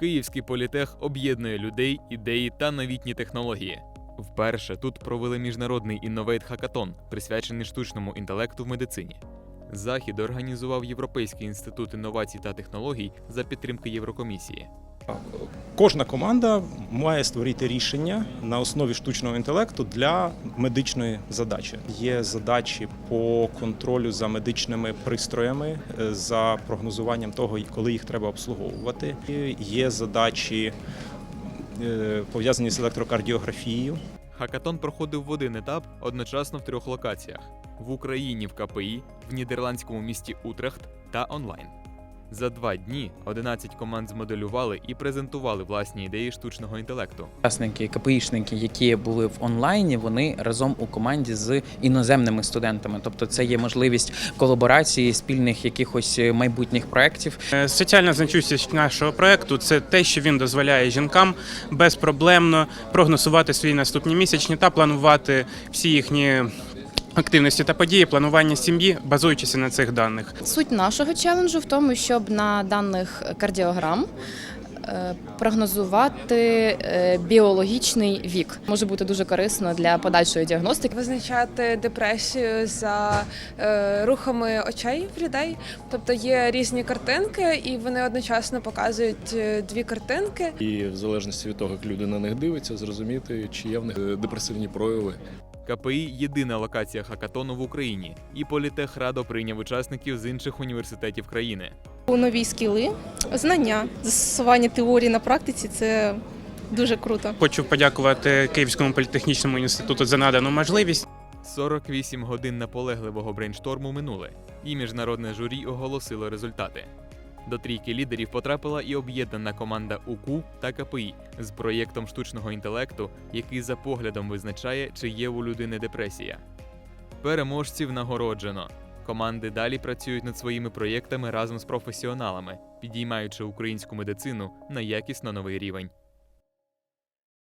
Київський політех об'єднує людей, ідеї та новітні технології. Вперше тут провели міжнародний інновейт хакатон, присвячений штучному інтелекту в медицині. Захід організував Європейський інститут інновацій та технологій за підтримки Єврокомісії. Кожна команда має створити рішення на основі штучного інтелекту для медичної задачі. Є задачі по контролю за медичними пристроями, е, за прогнозуванням того, коли їх треба обслуговувати. Є задачі е, пов'язані з електрокардіографією. Хакатон проходив в один етап одночасно в трьох локаціях: в Україні в КПІ, в нідерландському місті Утрехт та онлайн. За два дні 11 команд змоделювали і презентували власні ідеї штучного інтелекту. Учасники, КПІшники, які були в онлайні, вони разом у команді з іноземними студентами. Тобто, це є можливість колаборації спільних якихось майбутніх проєктів. Е, Соціальна значущість нашого проекту це те, що він дозволяє жінкам безпроблемно прогнозувати свої наступні місячні та планувати всі їхні активності та події, планування сім'ї, базуючись на цих даних. Суть нашого челенджу в тому, щоб на даних кардіограм е, прогнозувати е, біологічний вік. Може бути дуже корисно для подальшої діагностики. визначати депресію за е, рухами очей в людей. Тобто є різні картинки, і вони одночасно показують дві картинки. і в залежності від того, як люди на них дивляться, зрозуміти, чи є в них депресивні прояви. КПІ єдина локація хакатону в Україні, і політех радо прийняв учасників з інших університетів країни. нові скіли, знання, застосування теорії на практиці це дуже круто. Хочу подякувати Київському політехнічному інституту за надану можливість. 48 годин наполегливого брейншторму минули, і міжнародне журі оголосило результати. До трійки лідерів потрапила і об'єднана команда УКУ та КПІ з проєктом штучного інтелекту, який за поглядом визначає, чи є у людини депресія. Переможців нагороджено. Команди далі працюють над своїми проєктами разом з професіоналами, підіймаючи українську медицину на якісно новий рівень.